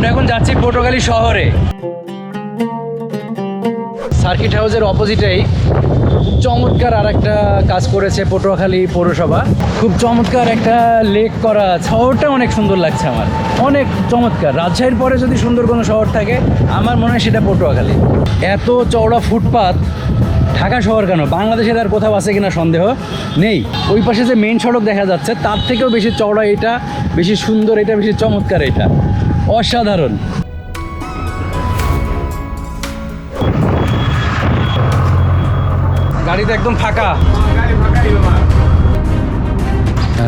আমরা এখন যাচ্ছি পটুয়াখালী শহরে। সার্কিট হাউসের অপোজিটেই খুব চমৎকার আর একটা কাজ করেছে পটুয়াখালী পৌরসভা। খুব চমৎকার একটা লেক করা শহরটা অনেক সুন্দর লাগছে আমার। অনেক চমৎকার। রাজশাহীর পরে যদি সুন্দর কোনো শহর থাকে, আমার মনে হয় সেটা পটুয়াখালী। এত চওড়া ফুটপাত ঢাকা শহর কেন? বাংলাদেশের আর কোথাও আছে কিনা সন্দেহ নেই। ওই পাশে যে মেন সড়ক দেখা যাচ্ছে, তার থেকেও বেশি চওড়া এটা, বেশি সুন্দর এটা, বেশি চমৎকার এটা। অসাধারণ। গাড়িতে একদম ফাঁকা।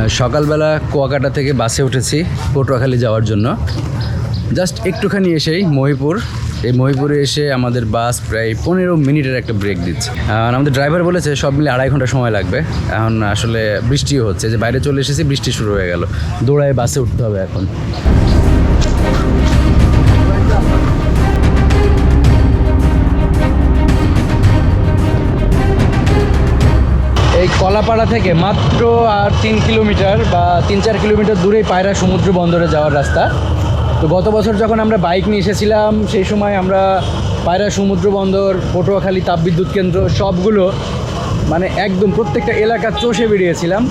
সকালবেলা কুয়াকাটা থেকে বাসে উঠেছি পটুয়াখালী যাওয়ার জন্য। জাস্ট একটুখানি এসেই মহিপুর। এই মহিপুরে এসে আমাদের বাস প্রায় পনেরো মিনিটের একটা ব্রেক দিচ্ছে। আমাদের ড্রাইভার বলেছে, সব মিলে আড়াই ঘণ্টা সময় লাগবে। এখন আসলে বৃষ্টিও হচ্ছে যে বাইরে চলে এসেছি, বৃষ্টি শুরু হয়ে গেল। দৌড়ায় বাসে উঠতে হবে এখন। এই কলাপাড়া থেকে মাত্র আর তিন কিলোমিটার বা তিন চার কিলোমিটার দূরেই পায়রা সমুদ্র বন্দরে যাওয়ার রাস্তা। তো গত বছর যখন আমরা বাইক নিয়ে এসেছিলাম, সেই সময় আমরা পায়রা সমুদ্র বন্দর, পটুয়াখালী তাপবিদ্যুৎ কেন্দ্র সবগুলো মানে একদম প্রত্যেকটা এলাকা চষে বেরিয়েছিলাম।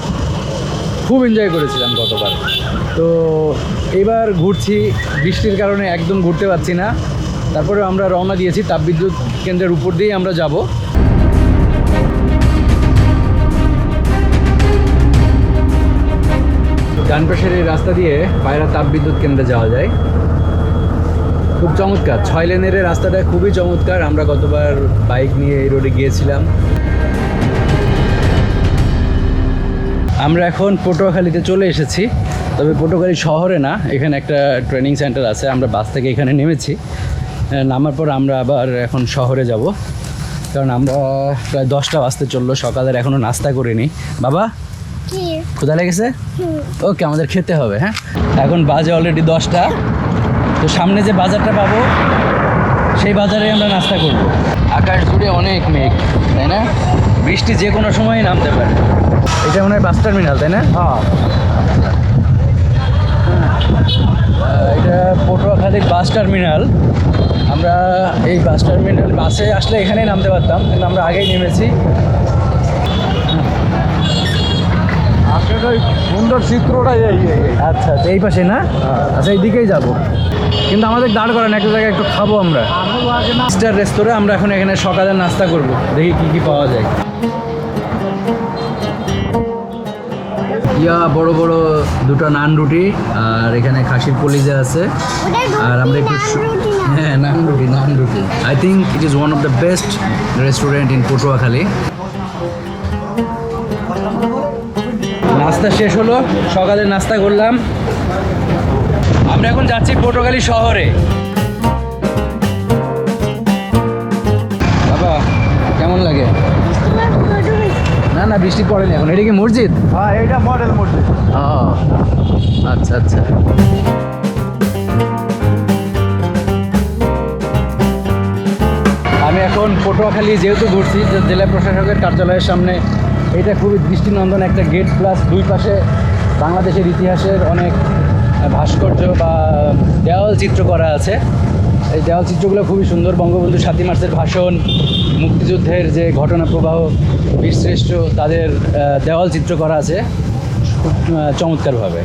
খুব এনজয় করেছিলাম গতবার। তো এবার ঘুরছি, বৃষ্টির কারণে একদম ঘুরতে পারছি না। তারপরে আমরা রওনা দিয়েছি তাপবিদ্যুৎ কেন্দ্রের উপর দিয়েই আমরা যাব। ডান পাশের এই রাস্তা দিয়ে পায়রা তাপবিদ্যুৎ কেন্দ্রে যাওয়া যায়। খুব চমৎকার। ছয় লেনের রাস্তাটা খুবই চমৎকার। আমরা গতবার বাইক নিয়ে এই রোডে গিয়েছিলাম। আমরা এখন পটুয়াখালীতে চলে এসেছি। তবে পটুয়াখালী শহরে না, এখানে একটা ট্রেনিং সেন্টার আছে। আমরা বাস থেকে এখানে নেমেছি। নামার পর আমরা আবার এখন শহরে যাব। কারণ আমরা প্রায় দশটা বাজতে চলল। সকালের এখনও নাস্তা করিনি। বাবা কি কোথায় লেগেছে? ওকে আমাদের খেতে হবে হ্যাঁ? এখন বাজে অলরেডি দশটা। তো সামনে যে বাজারটা পাবো সেই বাজারে আমরা নাস্তা করব। আকাশ জুড়ে অনেক মেঘ তাই না? বৃষ্টি যে কোনো সময় নামতে পারে। এটা মনে হয় বাস টার্মিনাল তাই না? হ্যাঁ। এটা পটুয়াখালীর বাস টার্মিনাল। আমরা এই বাস টার্মিনাল বাসে আসলে এখানেই নামতে পারতাম কিন্তু আমরা আগেই নেমেছি। আসলে ওই সুন্দর চিত্রটাই এই। আচ্ছা আচ্ছা এই পাশে না? আচ্ছা এই দিকেই যাব। কিন্তু আমাদের দাঁড় করান একটা জায়গায় একটু খাব আমরা। স্টার রেস্তোরাঁ আমরা এখন এখানে সকালে নাস্তা করব। দেখি কি কি পাওয়া যায়। ইয়া বড় বড় দুটো নান রুটি আর এখানে খাসির কলিজা আছে। আর আমরা একটু। হ্যাঁ নান রুটি নান রুটি। I think it is one of the best restaurant in Patuakhali নাস্তা শেষ হলো সকালে নাস্তা করলাম। আমরা এখন যাচ্ছি পটুয়াখালী শহরে। বাবা কেমন লাগে? না না বৃষ্টি পড়েনি এখন। এটা কি মসজিদ? হ্যাঁ এটা মডেল মসজিদ। আচ্ছা আচ্ছা। আমি এখন পটুয়াখালী যেহেতু ঘুরছি জেলা প্রশাসকের কার্যালয়ের সামনে এটা খুবই দৃষ্টিনন্দন একটা গেট প্লাস দুই পাশে বাংলাদেশের ইতিহাসের অনেক ভাস্কর্য বা দেওয়াল চিত্র করা আছে। এই দেওয়াল চিত্রগুলো খুবই সুন্দর। বঙ্গবন্ধু সাতই মার্চের ভাষণ, মুক্তিযুদ্ধের যে ঘটনা প্রবাহ, বীরশ্রেষ্ঠ তাদের দেওয়াল চিত্র করা আছে। খুব চমৎকারভাবে।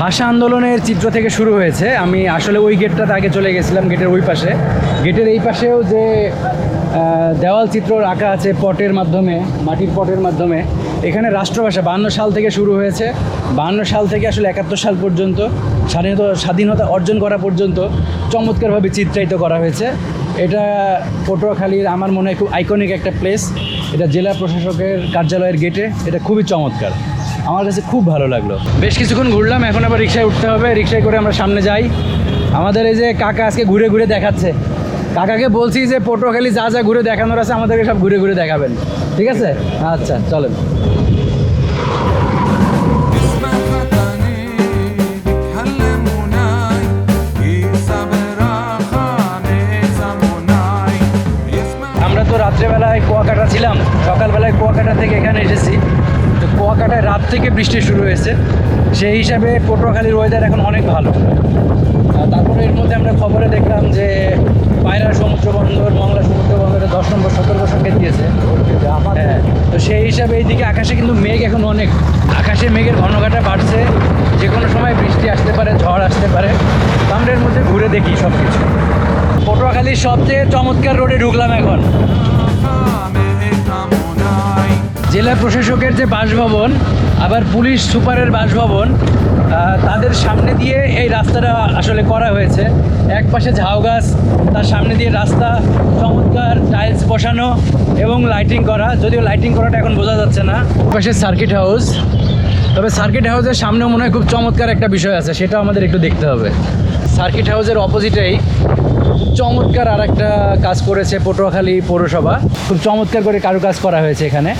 ভাষা আন্দোলনের চিত্র থেকে শুরু হয়েছে। আমি আসলে ওই গেটটাতে আগে চলে গেছিলাম গেটের ওই পাশে। গেটের এই পাশেও যে দেওয়াল চিত্র আঁকা আছে পটের মাধ্যমে, মাটির পটের মাধ্যমে। এখানে রাষ্ট্রভাষা বান্ন সাল থেকে শুরু হয়েছে। বান্ন সাল থেকে আসলে একাত্তর সাল পর্যন্ত, স্বাধীনতা স্বাধীনতা অর্জন করা পর্যন্ত চমৎকারভাবে চিত্রায়িত করা হয়েছে। এটা পটুয়াখালীর আমার মনে হয় খুব আইকনিক একটা প্লেস এটা জেলা প্রশাসকের কার্যালয়ের গেটে এটা খুবই চমৎকার। আমার কাছে খুব ভালো লাগল। বেশ কিছুক্ষণ ঘুরলাম, এখন আবার রিক্সায় উঠতে হবে। রিক্সায় করে আমরা সামনে যাই। আমাদের এই যে কাকা আজকে ঘুরে ঘুরে দেখাচ্ছে। কাকাকে বলছি যে পটুয়াখালী যা যা ঘুরে দেখানোর আছে আমাদেরকে সব ঘুরে ঘুরে দেখাবেন। ঠিক আছে? আচ্ছা চলেন। আমরা তো রাত্রেবেলায় কুয়াকাটা ছিলাম। সকালবেলায় কুয়াকাটা থেকে এখানে এসেছি। তো কুয়াকাটায় রাত থেকে বৃষ্টি শুরু হয়েছে। সেই হিসাবে পটুয়াখালীর ওয়েদার এখন অনেক ভালো। তারপরে এর মধ্যে আমরা খবরে দেখলাম যে পায়রা সমুদ্র বন্দর মংলা সমুদ্র বন্দরে দশ নম্বর সতর্ক সংকেত দিয়েছে। হ্যাঁ তো সেই হিসাবে এইদিকে আকাশে কিন্তু মেঘ এখন অনেক। আকাশে মেঘের ঘনঘাটা বাড়ছে। যে কোনো সময় বৃষ্টি আসতে পারে, ঝড় আসতে পারে। আমরা এর মধ্যে ঘুরে দেখি সব কিছু পটুয়াখালীর সবচেয়ে চমৎকার রোডে ঢুকলাম এখন। জেলা প্রশাসকের যে বাসভবন, আবার পুলিশ সুপারের বাসভবন সামনে দিয়ে এই রাস্তাটা আসলে করা হয়েছে। এক পাশে ঝাউ গাছ, তার সামনে দিয়ে রাস্তা, চমৎকার টাইলস বসানো এবং লাইটিং করা। যদিও লাইটিং করাটা এখন বোঝা যাচ্ছে না। পাশে সার্কিট হাউস তবে সার্কিট হাউসের সামনে মনে হয় খুব চমৎকার একটা বিষয় আছে, সেটা আমাদের একটু দেখতে হবে। সার্কিট হাউসের অপোজিটেই চমৎকার আর একটা কাজ করেছে পটুয়াখালী পৌরসভা। খুব চমৎকার করে কারুকাজ করা হয়েছে এখানে।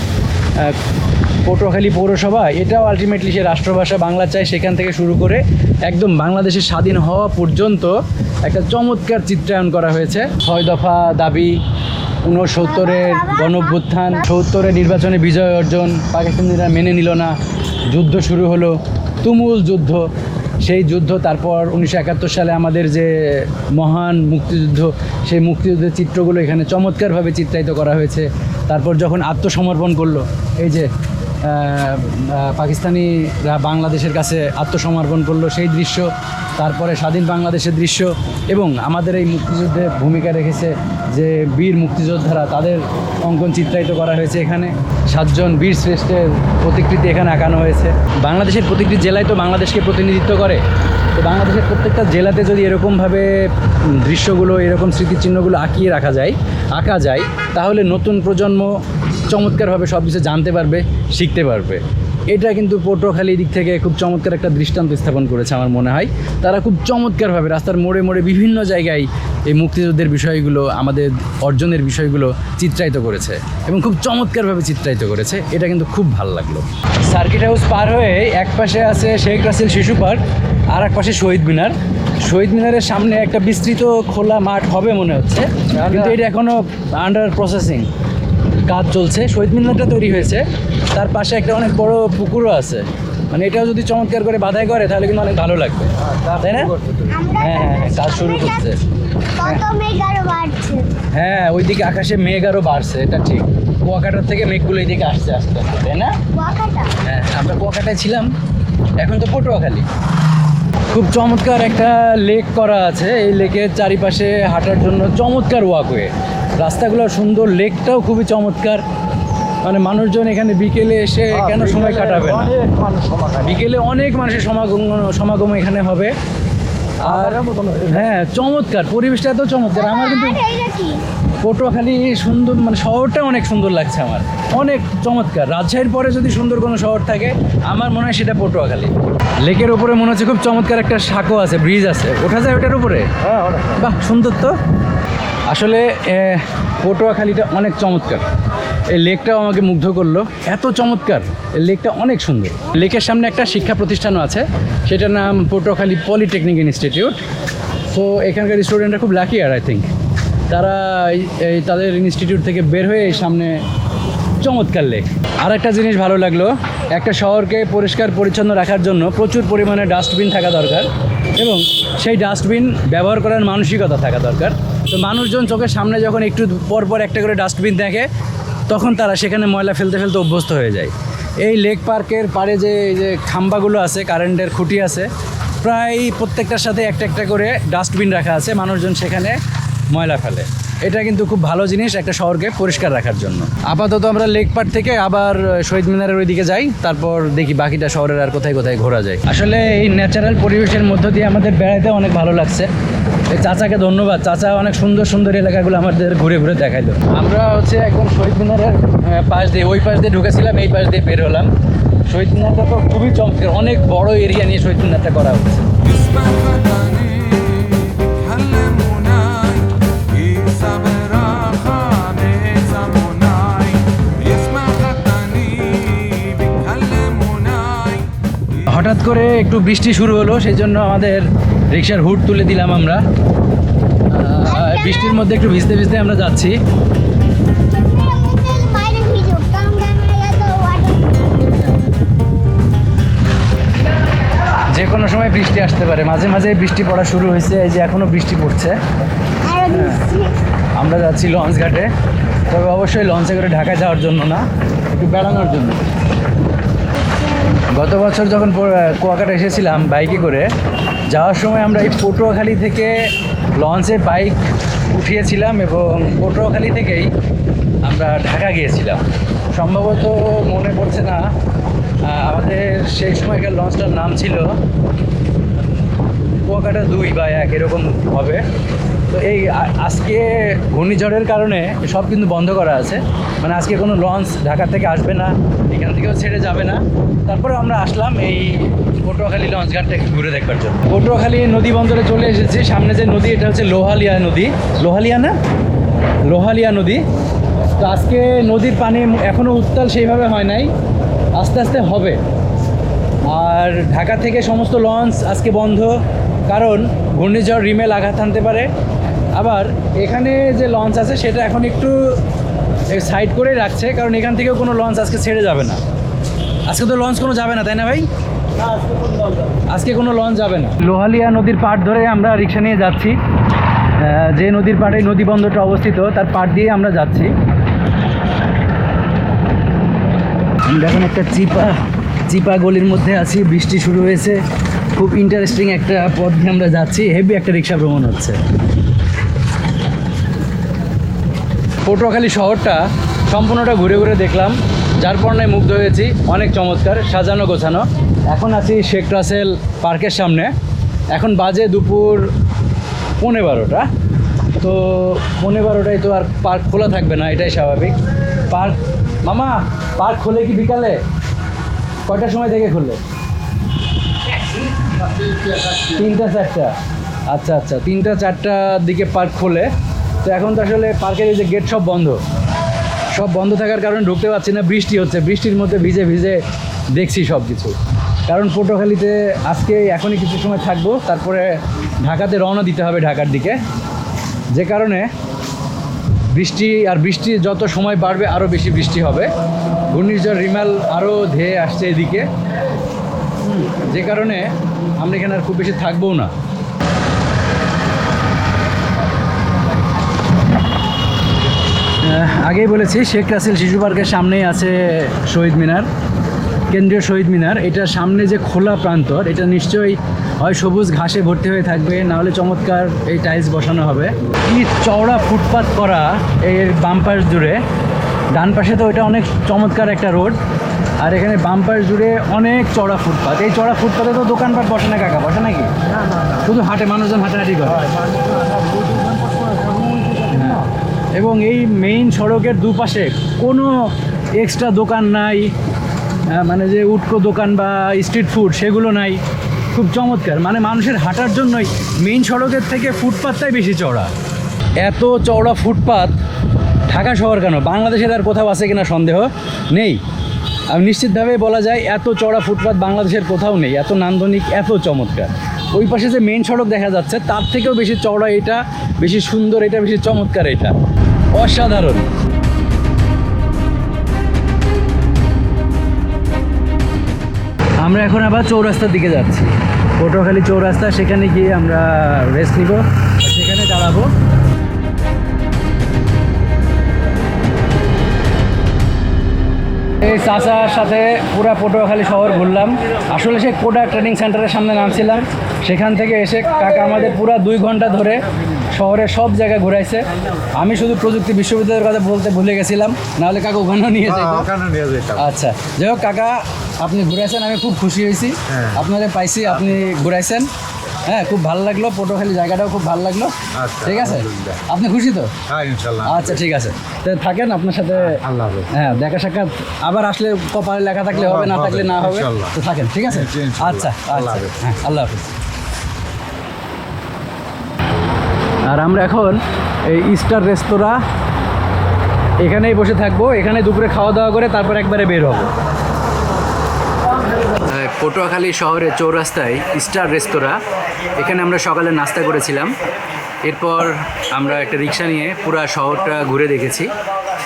পটুয়াখালী পৌরসভা, এটাও আলটিমেটলি সে রাষ্ট্রভাষা বাংলা চায় সেখান থেকে শুরু করে একদম বাংলাদেশের স্বাধীন হওয়া পর্যন্ত একটা চমৎকার চিত্রায়ন করা হয়েছে। ছয় দফা দাবি, ঊনসত্তরের গণভ্যুত্থান, সত্তরের নির্বাচনে বিজয় অর্জন, পাকিস্তানিরা মেনে নিল না, যুদ্ধ শুরু হলো, তুমুল যুদ্ধ। সেই যুদ্ধ তারপর উনিশশো একাত্তর সালে আমাদের যে মহান মুক্তিযুদ্ধ, সেই মুক্তিযুদ্ধের চিত্রগুলো এখানে চমৎকারভাবে চিত্রায়িত করা হয়েছে। তারপর যখন আত্মসমর্পণ করল, এই যে পাকিস্তানিরা বাংলাদেশের কাছে আত্মসমর্পণ করল সেই দৃশ্য, তারপরে স্বাধীন বাংলাদেশের দৃশ্য এবং আমাদের এই মুক্তিযুদ্ধে ভূমিকা রেখেছে যে বীর মুক্তিযোদ্ধারা তাদের অঙ্কন চিত্রায়িত করা হয়েছে এখানে। সাতজন বীর শ্রেষ্ঠের প্রতিকৃতি এখানে আঁকানো হয়েছে। বাংলাদেশের প্রতিটি জেলায় তো বাংলাদেশকে প্রতিনিধিত্ব করে। তো বাংলাদেশের প্রত্যেকটা জেলাতে যদি এরকমভাবে দৃশ্যগুলো, এরকম স্মৃতিচিহ্নগুলো আঁকিয়ে রাখা যায়, আঁকা যায়, তাহলে নতুন প্রজন্ম চমৎকারভাবে সব কিছু জানতে পারবে শিখতে পারবে। এটা কিন্তু পটুয়াখালী দিক থেকে খুব চমৎকার একটা দৃষ্টান্ত স্থাপন করেছে আমার মনে হয়। তারা খুব চমৎকারভাবে রাস্তার মোড়ে মোড়ে বিভিন্ন জায়গায় এই মুক্তিযুদ্ধের বিষয়গুলো আমাদের অর্জনের বিষয়গুলো চিত্রায়িত করেছে এবং খুব চমৎকারভাবে চিত্রায়িত করেছে। এটা কিন্তু খুব ভালো লাগল। সার্কিট হাউস পার হয়ে এক পাশে আছে শেখ রাসেল শিশু পার্ক আর এক পাশে শহীদ মিনার। শহীদ মিনারের সামনে একটা বিস্তৃত খোলা মাঠ হবে মনে হচ্ছে। কিন্তু এটা এখনও আন্ডার প্রসেসিং কাজ চলছে শহীদ মিনারটা তৈরি হয়েছে। তার পাশে একটা অনেক বড় পুকুরও আছে। মানে এটাও যদি চমৎকার করে বাধাই করে তাহলে কিন্তু অনেক ভালো লাগবে। তাই না? হ্যাঁ হ্যাঁ হ্যাঁ, কাজ শুরু করছে। আরও হ্যাঁ ওইদিকে আকাশে মেঘ আরও বাড়ছে এটা ঠিক। কুয়াকাটার থেকে মেঘগুলো এইদিকে আসছে আস্তে আস্তে তাই না? হ্যাঁ আমরা কুয়াকাটায় ছিলাম এখন তো পটুয়াখালী। খুব চমৎকার একটা লেক করা আছে এই লেকের চারিপাশে হাঁটার জন্য চমৎকার ওয়াকওয়ে রাস্তাগুলো সুন্দর লেকটাও খুবই চমৎকার। মানে মানুষজন এখানে বিকেলে এসে কেন সময় কাটাবে না? বিকেলে অনেক মানুষের সমাগম সমাগম এখানে হবে। আর হ্যাঁ চমৎকার। পরিবেশটা এত চমৎকার। আমার কিন্তু পটুয়াখালী সুন্দর মানে শহরটা অনেক সুন্দর লাগছে আমার। অনেক চমৎকার। রাজশাহীর পরে যদি সুন্দর কোনো শহর থাকে আমার মনে হয় সেটা পটুয়াখালী। লেকের উপরে মনে হচ্ছে খুব চমৎকার একটা সাঁকো আছে ব্রিজ আছে। ওঠা যায় ওটার উপরে? হ্যাঁ বাহ সুন্দর তো। আসলে পটুয়াখালীটা অনেক চমৎকার। এই লেকটাও আমাকে মুগ্ধ করল। এত চমৎকার লেকটা অনেক সুন্দর। লেকের সামনে একটা শিক্ষা প্রতিষ্ঠানও আছে, সেটার নাম পটুয়াখালী পলিটেকনিক ইনস্টিটিউট। সো এখানকার স্টুডেন্টরা খুব লাকি আর আই থিঙ্ক তারা এই- তাদের ইনস্টিটিউট থেকে বের হয়ে এই সামনে চমৎকার লেক। আর একটা জিনিস ভালো লাগল, একটা শহরকে পরিষ্কার পরিচ্ছন্ন রাখার জন্য প্রচুর পরিমাণে ডাস্টবিন থাকা দরকার এবং সেই ডাস্টবিন ব্যবহার করার মানসিকতা থাকা দরকার। তো মানুষজন চোখের সামনে যখন একটু পর পর একটা করে ডাস্টবিন দেখে, তখন তারা সেখানে ময়লা ফেলতে ফেলতে অভ্যস্ত হয়ে যায়। এই লেক পার্কের পাড়ে যে যে খাম্বাগুলো আছে, কারেন্টের খুঁটি আছে, প্রায় প্রত্যেকটার সাথে একটা একটা করে ডাস্টবিন রাখা আছে, মানুষজন সেখানে ময়লা ফেলে। এটা কিন্তু খুব ভালো জিনিস একটা শহরকে পরিষ্কার রাখার জন্য। আপাতত আমরা লেক পার্ক থেকে আবার শহীদ মিনারের ওইদিকে যাই, তারপর দেখি বাকিটা শহরের আর কোথায় কোথায় ঘোরা যায়। আসলে এই ন্যাচারাল পরিবেশের মধ্য দিয়ে আমাদের বেড়াইতে অনেক ভালো লাগছে। এই চাচাকে ধন্যবাদ। চাচা অনেক সুন্দর সুন্দর এলাকাগুলো আমাদের ঘুরে ঘুরে দেখাইলো। আমরা হচ্ছে একদম শহীদ মিনারের পাশ দিয়ে, ওই পাশ দিয়ে ঢুকেছিলাম, এই পাশ দিয়ে বের হলাম। শহীদ মিনারটা তো খুবই চমৎকার, অনেক বড় এরিয়া নিয়ে শহীদ মিনারটা করা হচ্ছে। হঠাৎ করে একটু বৃষ্টি শুরু হলো সেই জন্য আমাদের রিক্সার হুড তুলে দিলাম আমরা। বৃষ্টির মধ্যে একটু ভিজতে ভিজতে আমরা যাচ্ছি। যে কোনো সময় বৃষ্টি আসতে পারে। মাঝে মাঝে বৃষ্টি পড়া শুরু হয়েছে, এই যে এখনও বৃষ্টি পড়ছে। আমরা যাচ্ছি লঞ্চ ঘাটে তবে অবশ্যই লঞ্চে করে ঢাকায় যাওয়ার জন্য না, একটু বেড়ানোর জন্য। গত বছর যখন কুয়াকাটা এসেছিলাম বাইকে করে, যাওয়ার সময় আমরা এই পটুয়াখালী থেকে লঞ্চে বাইক উঠিয়েছিলাম এবং পটুয়াখালী থেকেই আমরা ঢাকা গিয়েছিলাম। সম্ভবত মনে পড়ছে না আমাদের সেই সময়কার লঞ্চটার নাম ছিল কুয়াকাটা দুই বা এক, এরকম হবে। তো এই আজকে ঘূর্ণিঝড়ের কারণে সব কিন্তু বন্ধ করা আছে। মানে আজকে কোনো লঞ্চ ঢাকা থেকে আসবে না, এখান থেকেও ছেড়ে যাবে না। তারপরে আমরা আসলাম এই পটুয়াখালী লঞ্চ ঘাটটা একটু ঘুরে দেখবার জন্য। পটুয়াখালী নদী বন্দরে চলে এসেছি। সামনে যে নদী, এটা হচ্ছে লোহালিয়া নদী। লোহালিয়া না? লোহালিয়া নদী। তো আজকে নদীর পানি এখনও উত্তাল সেইভাবে হয় নাই। আস্তে আস্তে হবে। আর ঢাকা থেকে সমস্ত লঞ্চ আজকে বন্ধ। কারণ ঘূর্ণিঝড় রিমেল আঘাত আনতে পারে। আবার এখানে যে লঞ্চ আছে, সেটা এখন একটু সাইড করে রাখছে, কারণ এখান থেকেও কোনো লঞ্চ আজকে ছেড়ে যাবে না। আজকে তো লঞ্চ কোনো যাবে না, তাই না ভাই? আজকে কোনো লঞ্চ যাবে না। লোহালিয়া নদীর পাড় ধরে আমরা রিক্সা নিয়ে যাচ্ছি। যে নদীর পাড়ে নদী বন্দরটা অবস্থিত, তার পাড় দিয়ে আমরা যাচ্ছি। আমরা এখন একটা চিপা চিপা গলির মধ্যে আছি, বৃষ্টি শুরু হয়েছে। খুব ইন্টারেস্টিং একটা পথ দিয়ে আমরা যাচ্ছি। হেভি একটা রিক্সা ভ্রমণ হচ্ছে। পটুয়াখালী শহরটা সম্পূর্ণটা ঘুরে ঘুরে দেখলাম। যার পর্ণায় মুগ্ধ হয়েছি, অনেক চমৎকার, সাজানো গোছানো। এখন আছি শেখ রাসেল পার্কের সামনে। এখন বাজে দুপুর পৌনে বারোটা। তো পৌনে বারোটায় তো আর পার্ক খোলা থাকবে না, এটাই স্বাভাবিক। পার্ক, মামা, পার্ক খোলে কি বিকালে? কয়টার সময় থেকে খুললে? তিনটা, চারটা। আচ্ছা আচ্ছা তিনটা, চারটার দিকে পার্ক খোলে। তো এখন তো আসলে পার্কের এই যে গেট সব বন্ধ। সব বন্ধ থাকার কারণে ঢুকতে পারছি না, বৃষ্টি হচ্ছে, বৃষ্টির মধ্যে ভিজে ভিজে দেখছি সব কিছু কারণ পটুয়াখালীতে আজকে এখনই কিছু সময় থাকব, তারপরে ঢাকাতে রওনা দিতে হবে ঢাকার দিকে। যে কারণে বৃষ্টি আর বৃষ্টি যত সময় বাড়বে আরও বেশি বৃষ্টি হবে। ঘূর্ণিঝড়, রিমাল আরও ধেয়ে আসছে এদিকে। যে কারণে আমরা এখানে আর খুব বেশি থাকবোও না। আগেই বলেছি শেখ রাসেল শিশু পার্কের সামনেই আছে শহীদ মিনার কেন্দ্রীয় শহীদ মিনার। এটার সামনে যে খোলা প্রান্তর এটা নিশ্চয়ই হয় সবুজ ঘাসে ভর্তি হয়ে থাকবে না হলে চমৎকার এই টাইলস বসানো হবে। কি চওড়া ফুটপাত করা এর বাম্পার জুড়ে। ডান পাশে তো ওইটা অনেক চমৎকার একটা রোড আর এখানে বাম্পার জুড়ে অনেক চড়া ফুটপাত। এই চড়া ফুটপাতে তো দোকানপাট বসে না কাকা বসে নাকি? শুধু হাটে মানুষজন হাঁটাহাঁটি করে। এবং এই মেইন সড়কের দুপাশে কোনো এক্সট্রা দোকান নাই মানে যে উটকো দোকান বা স্ট্রিট ফুড সেগুলো নাই। খুব চমৎকার। মানে মানুষের হাঁটার জন্যই মেইন সড়কের থেকে ফুটপাথটাই বেশি চওড়া। এত চওড়া ফুটপাত ঢাকা শহর কেন? বাংলাদেশের আর কোথাও আছে কিনা সন্দেহ নেই। আর নিশ্চিতভাবে বলা যায়, এত চওড়া ফুটপাত বাংলাদেশের কোথাও নেই। এত নান্দনিক, এত চমৎকার। ওই পাশে যে মেইন সড়ক দেখা যাচ্ছে, তার থেকেও বেশি চওড়া এটা, বেশি সুন্দর এটা, বেশি চমৎকার এটা। অসাধারণ। আমরা এখন আবার চৌরাস্তার দিকে যাচ্ছি। পটুয়াখালী চৌরাস্তা, সেখানে গিয়ে আমরা রেস্ট নিব সেখানে দাঁড়াবো। এই চাচার সাথে পুরা পটুয়াখালী শহর ঘুরলাম। আসলে সে কোডা ট্রেনিং সেন্টারের সামনে নামছিলাম। সেখান থেকে এসে কাকা আমাদের পুরা দুই ঘণ্টা ধরে শহরের সব জায়গায় ঘুরাইছে। আমি শুধু প্রযুক্তি বিশ্ববিদ্যালয়ের কথা বলতে ভুলে গেছিলাম নাহলে কাকা ওখানেও নিয়ে নিয়ে যেতাম। আচ্ছা যাই হোক কাকা আপনি ঘুরাইছেন আমি খুব খুশি হয়েছি। আপনাদের পাইছি আপনি ঘুরাইছেন। হ্যাঁ খুব ভালো লাগল পটুয়াখালী জায়গাটাও খুব ভালো লাগল। আচ্ছা, ঠিক আছে? আপনি খুশি তো? হ্যাঁ আচ্ছা ঠিক আছে। তো থাকেন আপনার সাথে হ্যাঁ দেখা সাক্ষাৎ আবার আসলে কপালে লেখা থাকলে হবে না থাকলে না হবে। তো থাকেন ঠিক আছে? আচ্ছা আল্লাহ আচ্ছা হাফেজ। হ্যাঁ আল্লাহ হাফিজ। আর আমরা এখন এই ইস্টার রেস্তোরাঁ এখানেই বসে থাকব, এখানে দুপুরে খাওয়া দাওয়া করে তারপর একবারে বের হব। পটুয়াখালী শহরের চৌরাস্তায় স্টার রেস্তোরাঁ এখানে আমরা সকালে নাস্তা করেছিলাম। এরপর আমরা একটা রিক্সা নিয়ে পুরো শহরটা ঘুরে দেখেছি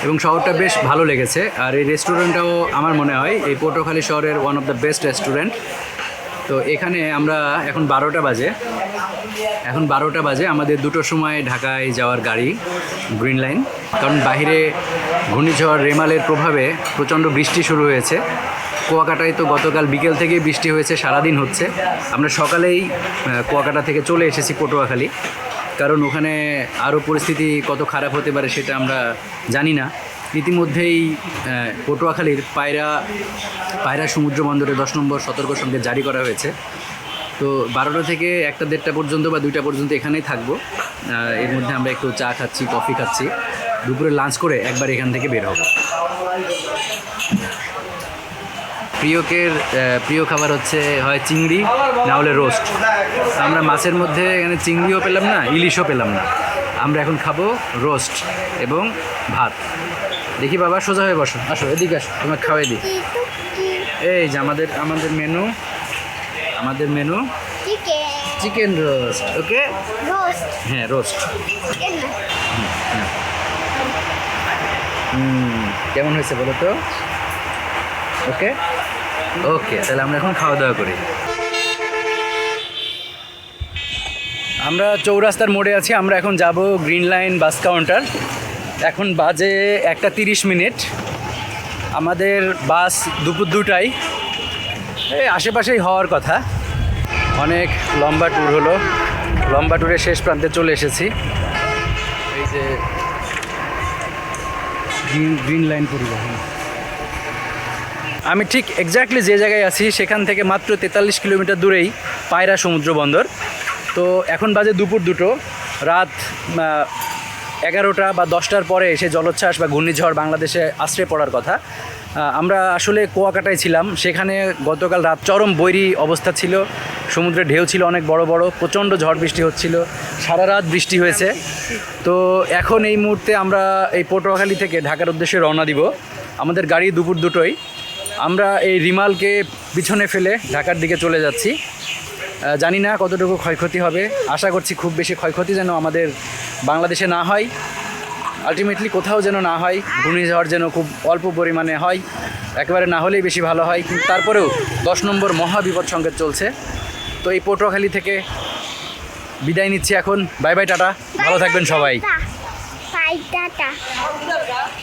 এবং শহরটা বেশ ভালো লেগেছে। আর এই রেস্টুরেন্টটাও আমার মনে হয় এই পটুয়াখালী শহরের one of the best restaurant তো এখানে আমরা এখন বারোটা বাজে। এখন বারোটা বাজে, আমাদের দুটোর সময় ঢাকায় যাওয়ার গাড়ি গ্রিন লাইন কারণ বাইরে ঘূর্ণিঝড়, রেমালের প্রভাবে প্রচণ্ড বৃষ্টি শুরু হয়েছে। কুয়াকাটায় তো গতকাল বিকেল থেকেই বৃষ্টি হয়েছে, সারাদিন হচ্ছে। আমরা সকালেই কুয়াকাটা থেকে চলে এসেছি পটুয়াখালী। কারণ ওখানে আরও পরিস্থিতি কত খারাপ হতে পারে সেটা আমরা জানি না। ইতিমধ্যেই পটুয়াখালীর পায়রা পায়রা সমুদ্র বন্দরে দশ নম্বর সতর্ক সংকেত জারি করা হয়েছে। তো বারোটা থেকে একটা দেড়টা পর্যন্ত বা দুইটা পর্যন্ত এখানেই থাকব। এর মধ্যে আমরা একটু চা খাচ্ছি, কফি খাচ্ছি। দুপুরে লাঞ্চ করে একবার এখান থেকে বের হব। প্রিয়কের প্রিয় খাবার হচ্ছে, হয় চিংড়ি, না হলে রোস্ট। আমরা মাছের মধ্যে এখানে চিংড়িও পেলাম না, ইলিশও পেলাম না। আমরা এখন খাব রোস্ট এবং ভাত। দেখি বাবা, সোজা হয়ে বসো। আসো, এদিকে আসো তোমার খাওয়াই দিই। এই যে আমাদের আমাদের মেনু। আমাদের মেনু চিকেন রোস্ট ওকে. হ্যাঁ রোস্ট Chicken. কেমন হয়েছে বলো তো? ওকে ওকে তাহলে আমরা এখন খাওয়া দাওয়া করি। আমরা চৌরাস্তার মোড়ে আছি আমরা এখন যাব গ্রিন লাইন বাস কাউন্টার এখন বাজে একটা তিরিশ মিনিট। আমাদের বাস দুপুর দুটাই এই আশেপাশেই হওয়ার কথা। অনেক লম্বা ট্যুর হলো। লম্বা ট্যুরের শেষ প্রান্তে চলে এসেছি। এই যে গ্রিন গ্রিন লাইন পরিবহন। আমি ঠিক এক্স্যাক্টলি যে জায়গায় আছি, সেখান থেকে মাত্র তেতাল্লিশ কিলোমিটার দূরেই পায়রা সমুদ্র বন্দর। তো এখন বাজে দুপুর দুটো। রাত এগারোটা বা দশটার পরে এসে জলোচ্ছ্বাস বা ঘূর্ণিঝড় বাংলাদেশে আশ্রয় পড়ার কথা। আমরা আসলে কুয়াকাটায় ছিলাম, সেখানে গতকাল রাত চরম বৈরী অবস্থা ছিল, সমুদ্রের ঢেউ ছিল অনেক বড় বড়, প্রচণ্ড ঝড় বৃষ্টি হচ্ছিল, সারা রাত বৃষ্টি হয়েছে। তো এখন এই মুহূর্তে আমরা এই পটুয়াখালী থেকে ঢাকার উদ্দেশ্যে রওনা দিব। আমাদের গাড়ি দুপুর দুটোই। আমরা এই রিমালকে পিছনে ফেলে ঢাকার দিকে চলে যাচ্ছি। জানি না কতটুকু ক্ষয়ক্ষতি হবে। আশা করছি খুব বেশি ক্ষয়ক্ষতি যেন আমাদের বাংলাদেশে না হয়। আলটিমেটলি কোথাও যেন না হয়, ঘূর্ণিঝড় যেন খুব অল্প পরিমাণে হয়। একেবারে না হলেই বেশি ভালো হয়, কিন্তু তারপরেও দশ নম্বর মহা বিপদ সংকেত চলছে। তো এই পটুয়াখালী থেকে বিদায় নিচ্ছি এখন। Bye bye tata. ভালো থাকবেন সবাই। Tata.